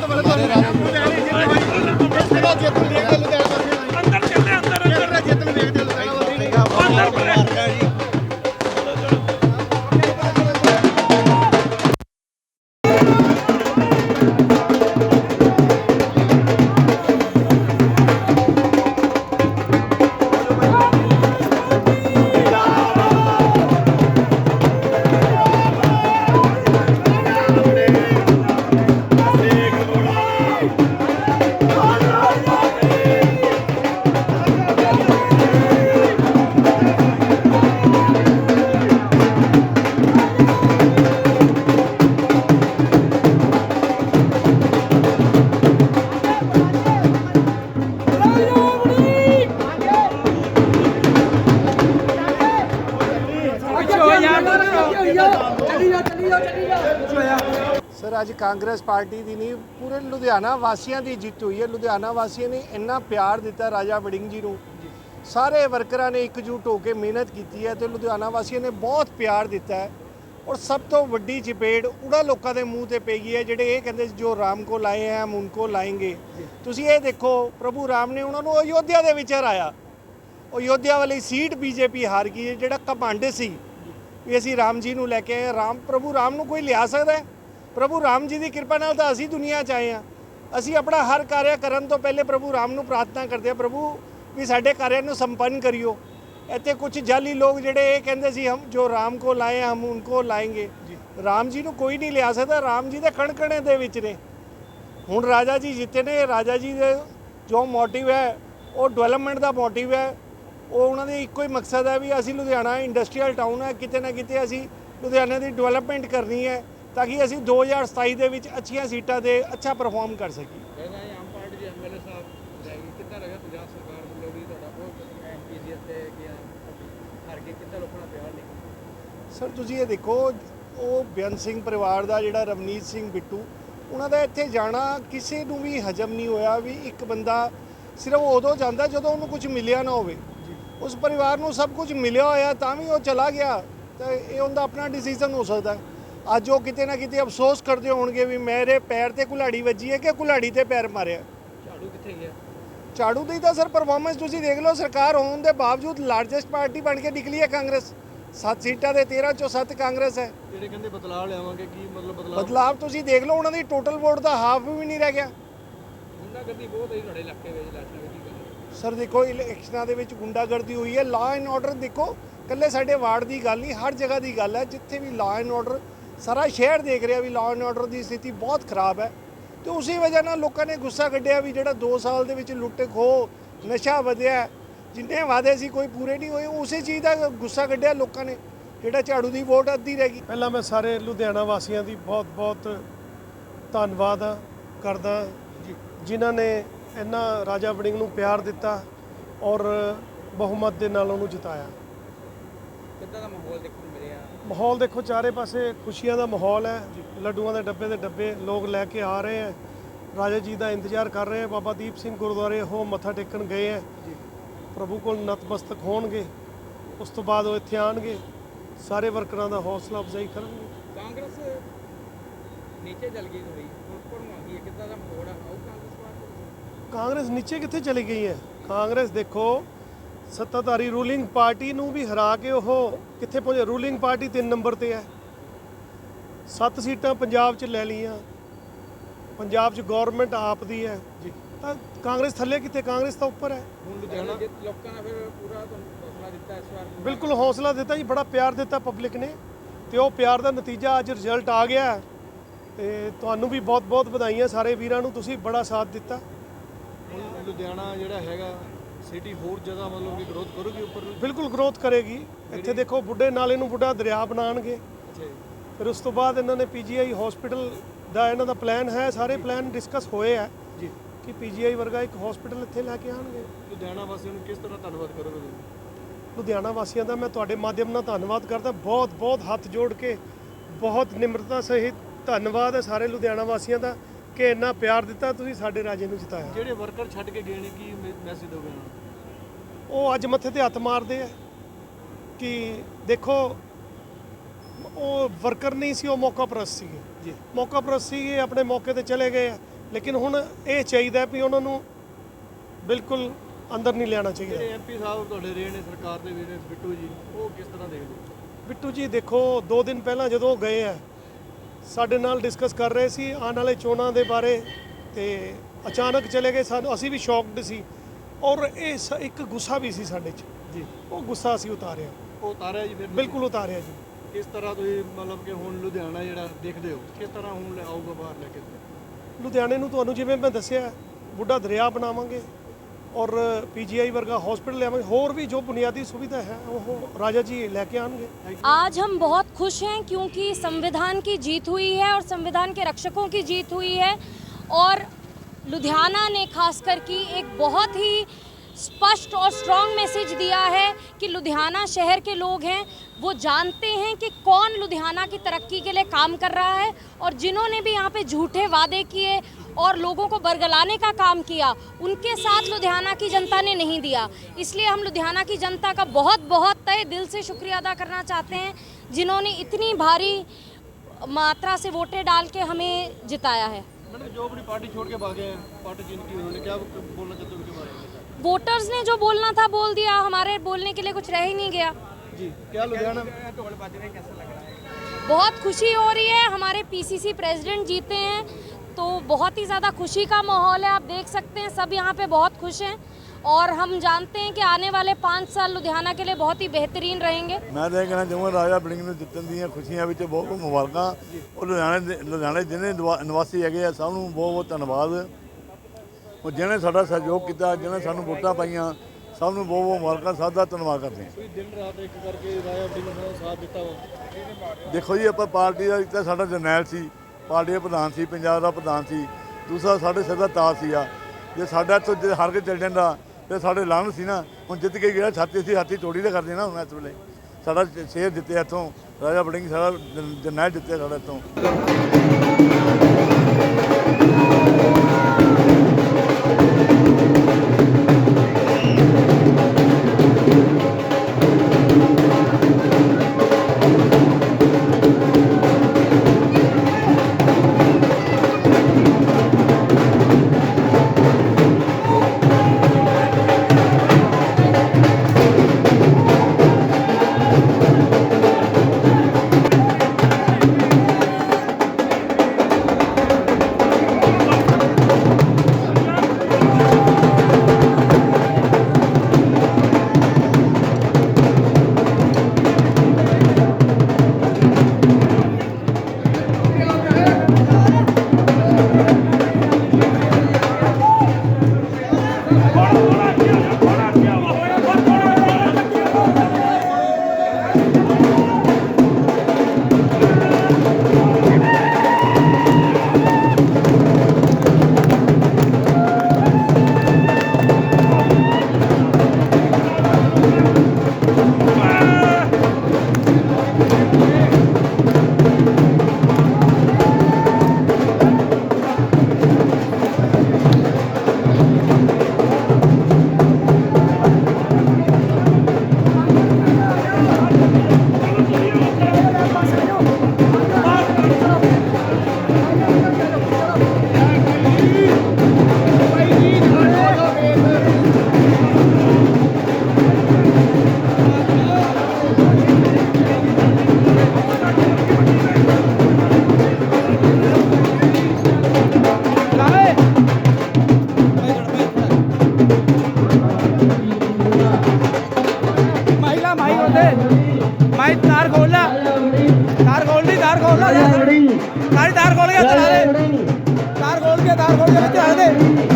¡Vamos, vamos, vamos! Sir ਅੱਜ Congress party ਦੀ ਨਹੀਂ ਪੂਰੇ ਲੁਧਿਆਣਾ ਵਾਸੀਆਂ ਦੀ ਜਿੱਤ ਹੋਈ ਹੈ। ਲੁਧਿਆਣਾ ਵਾਸੀਆਂ ਨੇ ਇੰਨਾ ਪਿਆਰ ਦਿੱਤਾ ਰਾਜਾ ਵੜਿੰਗ ਜੀ ਨੂੰ। ਸਾਰੇ ਵਰਕਰਾਂ ਨੇ ਇਕਜੁੱਟ ਹੋ ਕੇ ਮਿਹਨਤ ਕੀਤੀ ਹੈ ਤੇ ਲੁਧਿਆਣਾ ਵਾਸੀਆਂ ਨੇ ਬਹੁਤ ਪਿਆਰ ਦਿੱਤਾ ਹੈ। ਔਰ ਸਭ ਤੋਂ ਵੱਡੀ ਚਪੇੜ ਉਹਨਾਂ ਲੋਕਾਂ ਦੇ ਮੂੰਹ ਤੇ ਪਈ ਹੈ ਜਿਹੜੇ ਇਹ ਕਹਿੰਦੇ ਜੋ ਰਾਮ ਕੋ ਲਾਏ ਹੈ ਹਮ ਉਨਕੋ ਲਾਏਂਗੇ। ਤੁਸੀਂ ਇਹ ਦੇਖੋ ਪ੍ਰਭੂ ਰਾਮ ਨੇ ਉਹਨਾਂ ਨੂੰ ਅਯੋਧਿਆ ਦੇ ਵਿੱਚ ਹਰਾਇਆ। ਅਯੋਧਿਆ ਵਾਲੀ ਸੀਟ ਬੀਜੇਪੀ ਹਾਰ ਗਈ ਜਿਹੜਾ ਕਪਾਂਡ ਸੀ ਵੀ ਅਸੀਂ ਰਾਮ ਜੀ ਨੂੰ ਲੈ ਕੇ ਆਏ। ਰਾਮ ਪ੍ਰਭੂ ਰਾਮ ਨੂੰ ਕੋਈ ਲਿਆ ਸਕਦਾ ਹੈ? ਪ੍ਰਭੂ ਰਾਮ ਜੀ ਦੀ ਕਿਰਪਾ ਨਾਲ ਤਾਂ ਅਸੀਂ ਦੁਨੀਆ 'ਚ ਆਏ ਹਾਂ। ਅਸੀਂ ਆਪਣਾ ਹਰ ਕਾਰਿਆ ਕਰਨ ਤੋਂ ਪਹਿਲੇ ਪ੍ਰਭੂ ਰਾਮ ਨੂੰ ਪ੍ਰਾਰਥਨਾ ਕਰਦੇ ਹਾਂ, ਪ੍ਰਭੂ ਵੀ ਸਾਡੇ ਕਾਰਿਆ ਨੂੰ ਸੰਪੰਨ ਕਰਿਓ। ਇੱਥੇ ਕੁਝ ਜਾਲੀ ਲੋਕ ਜਿਹੜੇ ਇਹ ਕਹਿੰਦੇ ਸੀ, ਹਮ ਜੋ ਰਾਮ ਕੋ ਲਾਏ, ਹਮ ਉਨਕੋ ਲਾਏਂਗੇ। ਰਾਮ ਜੀ ਨੂੰ ਕੋਈ ਨਹੀਂ ਲਿਆ ਸਕਦਾ, ਰਾਮ ਜੀ ਦੇ ਕਣਕਣੇ ਦੇ ਵਿੱਚ ਨੇ। ਹੁਣ ਰਾਜਾ ਜੀ ਜਿੱਤੇ ਨੇ, ਰਾਜਾ ਜੀ ਦੇ ਜੋ ਮੋਟਿਵ ਹੈ, ਉਹ ਡਿਵੈਲਪਮੈਂਟ ਦਾ ਮੋਟਿਵ ਹੈ। ਉਹ ਉਹਨਾਂ ਦੇ ਇੱਕੋ ਹੀ ਮਕਸਦ ਹੈ ਵੀ ਅਸੀਂ ਲੁਧਿਆਣਾ ਇੰਡਸਟਰੀਅਲ ਟਾਊਨ ਹੈ, ਕਿਤੇ ਨਾ ਕਿਤੇ ਅਸੀਂ ਲੁਧਿਆਣੇ ਦੀ ਡਿਵੈਲਪਮੈਂਟ ਕਰਨੀ ਹੈ। ਤਾਂ ਕਿ ਅਸੀਂ 2027 ਦੇ ਵਿੱਚ ਅੱਛੀਆਂ ਸੀਟਾਂ ਦੇ ਅੱਛਾ ਪਰਫਾਰਮ ਕਰ ਸਕੀਏ। ਤੇ ਸਰ ਤੁਸੀਂ ਇਹ ਦੇਖੋ ਉਹ ਬੇਅੰਤ ਸਿੰਘ ਪਰਿਵਾਰ ਦਾ ਜਿਹੜਾ ਰਵਨੀਤ ਸਿੰਘ ਬਿੱਟੂ ਉਹਨਾਂ ਦਾ ਇੱਥੇ ਜਾਣਾ ਕਿਸੇ ਨੂੰ ਵੀ ਹਜਮ ਨਹੀਂ ਹੋਇਆ ਵੀ ਇੱਕ ਬੰਦਾ ਸਿਰਫ ਉਦੋਂ ਜਾਂਦਾ ਜਦੋਂ ਉਹਨੂੰ ਕੁਝ ਮਿਲਿਆ ਨਾ ਹੋਵੇ। ਉਸ ਪਰਿਵਾਰ ਨੂੰ ਸਭ ਕੁਝ ਮਿਲਿਆ ਹੋਇਆ ਤਾਂ ਵੀ ਉਹ ਚਲਾ ਗਿਆ। ਤਾਂ ਇਹ ਉਹਦਾ ਆਪਣਾ ਡਿਸੀਜਨ ਹੋ ਸਕਦਾ। ਹੈ। ਅੱਜ ਉਹ ਕਿਤੇ ਨਾ ਕਿਤੇ ਅਫਸੋਸ ਕਰਦੇ ਹੋਣਗੇ ਵੀ ਮੇਰੇ ਪੈਰ ਤੇ ਕੁਲਾੜੀ ਵੱਜੀ ਹੈ ਕਿ ਕੁਲਾੜੀ ਤੇ ਪੈਰ ਮਾਰਿਆ। ਝਾੜੂ ਕਿੱਥੇ ਗਿਆ? ਝਾੜੂ ਦੀ ਤਾਂ ਸਰ ਪਰਫਾਰਮੈਂਸ ਤੁਸੀਂ ਦੇਖ ਲਓ ਸਰਕਾਰ ਹੋਣ ਦੇ ਬਾਵਜੂਦ ਲਾਰਜੈਸਟ ਪਾਰਟੀ ਬਣ ਕੇ ਨਿਕਲੀ ਹੈ ਕਾਂਗਰਸ। 7 ਸੀਟਾਂ ਦੇ 13 ਚੋਂ 7 ਕਾਂਗਰਸ ਹੈ। ਜਿਹੜੇ ਕਹਿੰਦੇ ਬਦਲਾਅ ਲਿਆਵਾਂਗੇ ਕੀ ਮਤਲਬ ਬਦਲਾਅ? ਬਦਲਾਵ ਤੁਸੀਂ ਦੇਖ ਲਓ ਉਹਨਾਂ ਦੀ ਟੋਟਲ ਵੋਟ ਦਾ ਹਾਫ ਵੀ ਨਹੀਂ ਰਹਿ ਗਿਆ। ਗੁੰਡਾਗਰਦੀ ਬਹੁਤ ਹੈ ਤੁਹਾਡੇ ਇਲਾਕੇ ਵਿੱਚ ਇਲੈਕਸ਼ਨ ਵਿੱਚ ਸਰ ਦੇਖੋ ਇਲੈਕਸ਼ਨਾਂ ਦੇ ਵਿੱਚ ਗੁੰਡਾਗਰਦੀ ਹੋਈ ਹੈ। ਲਾ ਐਂਡ ਆਰਡਰ ਦੇਖੋ ਕੱਲੇ ਸਾਡੇ ਵਾਰਡ ਦੀ ਗੱਲ ਨਹੀਂ ਹਰ ਜਗ੍ਹਾ ਦੀ ਗੱਲ ਹੈ। ਜਿੱਥੇ ਵੀ ਲਾ ਐਂਡ ਆਰਡਰ ਸਾਰਾ ਸ਼ਹਿਰ ਦੇਖ ਰਿਹਾ ਵੀ ਲਾ ਐਂਡ ਆਰਡਰ ਦੀ ਸਥਿਤੀ ਬਹੁਤ ਖਰਾਬ ਹੈ ਤੇ ਉਸੇ ਵਜ੍ਹਾ ਨਾਲ ਲੋਕਾਂ ਨੇ ਗੁੱਸਾ ਕੱਢਿਆ ਵੀ ਜਿਹੜਾ 2 ਸਾਲ ਦੇ ਵਿੱਚ ਲੁੱਟ ਖੋ ਨਸ਼ਾ ਵਧਿਆ ਜਿੰਨੇ ਵਾਅਦੇ ਸੀ ਕੋਈ ਪੂਰੇ ਨਹੀਂ ਹੋਏ ਉਸੇ ਚੀਜ਼ ਦਾ ਗੁੱਸਾ ਕੱਢਿਆ ਲੋਕਾਂ ਨੇ ਜਿਹੜਾ ਝਾੜੂ ਦੀ ਵੋਟ ਅੱਧੀ ਰਹਿ ਗਈ। ਪਹਿਲਾਂ ਮੈਂ ਸਾਰੇ ਲੁਧਿਆਣਾ ਵਾਸੀਆਂ ਦੀ ਬਹੁਤ-ਬਹੁਤ ਧੰਨਵਾਦ ਕਰਦਾ ਜਿਨ੍ਹਾਂ ਨੇ ਇੰਨਾ ਰਾਜਾ ਵੜਿੰਗ ਨੂੰ ਪਿਆਰ ਦਿੱਤਾ ਔਰ ਬਹੁਮਤ ਦੇ ਨਾਲ ਉਹਨੂੰ ਜਿਤਾਇਆ। ਕਿੱਦਾਂ ਦਾ ਮਾਹੌਲ ਮਿਲਿਆ ਮਾਹੌਲ ਦੇਖੋ ਚਾਰੇ ਪਾਸੇ ਖੁਸ਼ੀਆਂ ਦਾ ਮਾਹੌਲ ਹੈ। ਲੱਡੂਆਂ ਦੇ ਡੱਬੇ ਦੇ ਡੱਬੇ ਲੋਕ ਲੈ ਕੇ ਆ ਰਹੇ ਹੈ। ਰਾਜਾ ਜੀ ਦਾ ਇੰਤਜ਼ਾਰ ਕਰ ਰਹੇ ਹੈ। ਬਾਬਾ ਦੀਪ ਸਿੰਘ ਗੁਰਦੁਆਰੇ ਉਹ ਮੱਥਾ ਟੇਕਣ ਗਏ ਹੈ। ਪ੍ਰਭੂ ਕੋਲ ਨਤਮਸਤਕ ਹੋਣਗੇ। ਉਸ ਤੋਂ ਬਾਅਦ ਉਹ ਇੱਥੇ ਆਣਗੇ। ਸਾਰੇ ਵਰਕਰਾਂ ਦਾ ਹੌਸਲਾ ਅਫਜ਼ਾਈ ਕਰਨਗੇ। ਕਾਂਗਰਸ ਨੀਚੇ ਚਲ ਗਈ ਥੋੜੀ ਹੁਣ ਹੈ? ਕਿੱਦਾਂ ਦਾ ਹੈ? ਆਉ ਕਾਂਗਰਸ ਕਾਂਗਰਸ ਨੀਚੇ ਕਿੱਥੇ ਚਲੀ ਗਈ ਹੈ? ਕਾਂਗਰਸ ਦੇਖੋ ਸੱਤਾਧਾਰੀ ਰੂਲਿੰਗ ਪਾਰਟੀ ਨੂੰ ਵੀ ਹਰਾ ਕੇ ਉਹ ਕਿੱਥੇ ਪਹੁੰਚੇ? ਰੂਲਿੰਗ ਪਾਰਟੀ 3 ਨੰਬਰ ਤੇ ਹੈ। ਸੱਤ ਸੀਟਾਂ ਪੰਜਾਬ 'ਚ ਲੈ ਲਈਆਂ। ਪੰਜਾਬ 'ਚ ਗਵਰਨਮੈਂਟ ਆਪ ਦੀ ਹੈ। ਜੀ। ਤਾਂ ਕਾਂਗਰਸ ਥੱਲੇ ਕਿੱਥੇ? ਕਾਂਗਰਸ ਤਾਂ ਉੱਪਰ ਹੈ। ਹੁਣ ਲੁਧਿਆਣਾ ਲੋਕਾਂ ਨੇ ਫਿਰ ਪੂਰਾ ਤੁਹਾਨੂੰ ਹੌਸਲਾ ਦਿੱਤਾ ਇਸ ਵਾਰ ਬਿਲਕੁਲ ਹੌਸਲਾ ਦਿੱਤਾ ਜੀ ਬੜਾ ਪਿਆਰ ਦਿੱਤਾ ਪਬਲਿਕ ਨੇ। ਤੇ ਉਹ ਪਿਆਰ ਦਾ ਨਤੀਜਾ ਅੱਜ ਰਿਜ਼ਲਟ ਆ ਗਿਆ। ਤੇ ਤੁਹਾਨੂੰ ਵੀ ਬਹੁਤ-ਬਹੁਤ ਵਧਾਈਆਂ ਸਾਰੇ ਵੀਰਾਂ ਨੂੰ। ਤੁਸੀਂ ਬੜਾ ਸਾਥ ਦਿੱਤਾ। ਲੁਧਿਆਣਾ ਜਿਹੜਾ ਹੈਗਾ ਸਿਟੀ ਹੋਰ ਜ਼ਿਆਦਾ ਮਤਲਬ ਕਿ ਗਰੋਥ ਕਰੂਗੀ ਉੱਪਰ ਬਿਲਕੁਲ ਗਰੋਥ ਕਰੇਗੀ। ਇੱਥੇ ਦੇਖੋ ਬੁੱਢੇ ਨਾਲੇ ਨੂੰ ਬੁੱਢਾ ਦਰਿਆ ਜੀ। ਫਿਰ ਉਸ ਤੋਂ ਬਾਅਦ ਇਹਨਾਂ ਨੇ ਪੀਜੀਆਈ ਹਸਪੀਟਲ ਦਾ ਇਹਨਾਂ ਦਾ ਪਲਾਨ ਹੈ ਸਾਰੇ ਪਲਾਨ ਡਿਸਕਸ ਹੋਏ ਆ ਜੀ। ਕਿ ਪੀਜੀਆਈ ਵਰਗਾ ਇੱਕ ਹਸਪੀਟਲ ਇੱਥੇ ਲੈ ਕੇ ਆਣਗੇ ਲੁਧਿਆਣਾ ਵਾਸੀਆਂ ਨੂੰ ਕਿਸ ਤਰ੍ਹਾਂ ਧੰਨਵਾਦ ਕਰੋਗੇ ਤੁਸੀਂ? ਲੁਧਿਆਣਾ ਵਾਸੀਆਂ ਦਾ ਮੈਂ ਤੁਹਾਡੇ ਮਾਧਿਅਮ ਨਾਲ ਧੰਨਵਾਦ ਕਰਦਾ। ਬਹੁਤ ਬਹੁਤ ਹੱਥ ਜੋੜ ਕੇ ਬਹੁਤ ਨਿਮਰਤਾ ਸਹਿਤ ਧੰਨਵਾਦ ਹੈ ਸਾਰੇ ਲੁਧਿਆਣਾ ਵਾਸੀਆਂ ਦਾ। ਕਿ ਇੰਨਾ ਪਿਆਰ ਦਿੱਤਾ ਤੁਸੀਂ ਸਾਡੇ ਰਾਜੇ ਨੂੰ ਜਿਤਾਇਆ। ਜਿਹੜੇ ਵਰਕਰ ਛੱਡ ਕੇ ਗਏ ਨੇ ਕੀ ਮੈਸੇਜ ਦੋਗੇ ਉਹਨਾਂ ਨੂੰ? ਉਹ ਅੱਜ ਮੱਥੇ ਤੇ ਹੱਥ ਮਾਰਦੇ ਆ ਕਿ ਦੇਖੋ ਉਹ ਵਰਕਰ ਨਹੀਂ ਸੀ ਉਹ ਮੌਕਾ ਪ੍ਰਸਤ ਸੀਗੇ। ਜੀ। ਮੌਕਾ ਪ੍ਰਸਤ ਸੀਗੇ ਆਪਣੇ ਮੌਕੇ ਤੇ ਚਲੇ ਗਏ ਆ। ਲੇਕਿਨ ਹੁਣ ਇਹ ਚਾਹੀਦਾ ਵੀ ਉਹਨਾਂ ਨੂੰ ਬਿਲਕੁਲ ਅੰਦਰ ਨਹੀਂ ਲਿਆਉਣਾ ਚਾਹੀਦਾ। ਜਿਹੜੇ ਐਮਪੀ ਸਾਹਿਬ ਤੁਹਾਡੇ ਰਹੇ ਨੇ ਸਰਕਾਰ ਦੇ ਵੀਰੇ ਬਿੱਟੂ ਜੀ ਉਹ ਕਿਸ ਤਰ੍ਹਾਂ ਦੇਖਦੇ? ਬਿੱਟੂ ਜੀ ਦੇਖੋ 2 ਦਿਨ ਪਹਿਲਾਂ ਜਦੋਂ ਉਹ ਗਏ ਆ ਸਾਡੇ ਨਾਲ ਡਿਸਕਸ ਕਰ ਰਹੇ ਸੀ ਆਉਣ ਵਾਲੇ ਚੋਣਾਂ ਦੇ ਬਾਰੇ ਤੇ ਅਚਾਨਕ ਚਲੇ ਗਏ ਸਾਨੂੰ ਅਸੀਂ ਵੀ ਸ਼ੌਕਡ ਸੀ ਔਰ ਇਹ ਸ- ਇੱਕ ਗੁੱਸਾ ਵੀ ਸੀ ਸਾਡੇ 'ਚ। ਜੀ। ਉਹ ਗੁੱਸਾ ਅਸੀਂ ਉਤਾਰਿਆ। ਉਹ ਉਤਾਰਿਆ ਜੀ ਫਿਰ? ਬਿਲਕੁਲ ਉਤਾਰਿਆ ਜੀ। ਕਿਸ ਤਰ੍ਹਾਂ ਤੁਸੀਂ ਮਤਲਬ ਕਿ ਹੁਣ ਲੁਧਿਆਣਾ ਜਿਹੜਾ ਦੇਖਦੇ ਹੋ ਕਿਸ ਤਰ੍ਹਾਂ ਹੁਣ ਲੈ ਆਊਗਾ ਬਾਹਰ ਲੈ ਕੇ? ਲੁਧਿਆਣੇ ਨੂੰ ਤੁਹਾਨੂੰ ਜਿਵੇਂ ਮੈਂ ਦੱਸਿਆ ਬੁੱਢਾ ਦਰਿਆ ਬਣਾਵਾਂਗੇ। ਔਰ ਪੀਜੀਆਈ ਵਰਗਾ ਹਸਪੀਟਲ ਲਿਆਵਾਂਗੇ ਹੋਰ ਵੀ ਜੋ ਬੁਨਿਆਦੀ ਸੁਵਿਧਾ ਹੈ ਉਹ ਰਾਜਾ ਜੀ ਲੈ ਕੇ ਆਣਗੇ आज हम बहुत खुश हैं क्योंकि संविधान की जीत हुई है और संविधान के रक्षकों की जीत हुई है और लुधियाना ने खासकर की एक बहुत ही स्पष्ट और स्ट्रॉन्ग मैसेज दिया है कि लुधियाना शहर के लोग हैं वो जानते हैं कि कौन लुधियाना की तरक्की के लिए काम कर रहा है और जिन्होंने भी यहाँ पे झूठे वादे किए और लोगों को बरगलाने का काम किया। उनके साथ लुधियाना की जनता ने नहीं दिया। इसलिए हम लुधियाना की जनता का बहुत बहुत तय दिल से शुक्रिया अदा करना चाहते हैं जिन्होंने इतनी भारी मात्रा से वोटें डाल के हमें जिताया है। जो अपनी पार्टी छोड़ के भागे हैं पार्टी जिनकी उन्होंने क्या बोलना चाहते हो उनके बारे में? वोटर्स ने जो बोलना था बोल दिया। हमारे बोलने के लिए कुछ रह ही नहीं गया। जी क्या लुधियाना? बहुत खुशी हो रही है। हमारे पीसीसी प्रेसिडेंट जीते हैं। तो बहुत ही ज़्यादा खुशी का माहौल है आप देख सकते हैं सब यहाँ पे बहुत खुश हैं और हम जानते हैं कि आने वाले पाँच साल लुधियाना के लिए बहुत ही बेहतरीन रहेंगे ਮੈਂ ਤਾਂ ਇਹ ਕਹਿਣਾ ਚਾਹੁੰਦਾ ਰਾਜਾ ਬਲਿੰਗ ਨੂੰ ਜਿੱਤਣ ਦੀਆਂ ਖੁਸ਼ੀਆਂ ਵਿੱਚ ਬਹੁਤ ਬਹੁਤ ਮੁਬਾਰਕਾਂ ਉਹ ਲੁਧਿਆਣੇ ਦੇ ਲੁਧਿਆਣੇ ਜਿਹਨੇ ਨਿਵਾ- ਨਿਵਾਸੀ ਹੈਗੇ ਆ ਸਭ ਨੂੰ ਬਹੁਤ ਬਹੁਤ ਧੰਨਵਾਦ ਉਹ ਜਿਹਨੇ ਸਾਡਾ ਸਹਿਯੋਗ ਕੀਤਾ ਜਿਹਨੇ ਸਾਨੂੰ ਵੋਟਾਂ ਪਾਈਆਂ ਸਭ ਨੂੰ ਬਹੁਤ ਬਹੁਤ ਮੁਬਾਰਕਾਂ ਸਭ ਦਾ ਧੰਨਵਾਦ ਕਰਦੇ ਹਾਂ ਤੁਸੀਂ ਦਿਨ ਰਾਤ ਇੱਕ ਕਰਕੇ ਰਾਜਾ ਬੜੀ ਦਾ ਸਾਥ ਦਿੱਤਾ ਵਾ ਦੇਖੋ ਜੀ ਆਪਾਂ ਪਾਰਟੀ ਦਾ ਇੱਕ ਤਾਂ ਸਾਡਾ ਜਰਨੈਲ ਸੀ ਪਾਰਟੀ ਦਾ ਪ੍ਰਧਾਨ ਸੀ, ਪੰਜਾਬ ਦਾ ਪ੍ਰਧਾਨ ਸੀ, ਦੂਸਰਾ ਸਾਡੇ ਸਿਰ ਦਾ ਤਾਜ ਸੀਗਾ। ਜੇ ਸਾਡਾ ਇੱਥੋਂ ਜੇ ਹਾਰ ਕੇ ਚੱਲ ਜਾਂਦਾ, ਤੇ ਸਾਡੇ ਲਾਣ ਸੀ ਨਾ, ਹੁਣ ਜਿੱਤ ਕੇ ਗਿਆ, ਛਾਤੀ ਸੀ ਹਾਥੀ ਚੋੜੀ ਦਾ ਕਰਦੇ ਨਾ ਹੁਣ ਇਸ ਵੇਲੇ। ਸਾਡਾ ਸ਼ੇਰ ਜਿੱਤਿਆ ਇੱਥੋਂ, ਰਾਜਾ ਬੜਿੰਗ ਸਾਡਾ ਜਰਨੈਲ ਜਿੱਤਿਆ ਸਾਡਾ ਇੱਥੋਂ। महिला माई होते माई तार खोल ला तार खोल दी तार खोल ला सारी तार खोल के चला दे तार खोल के तार खोल के चला दे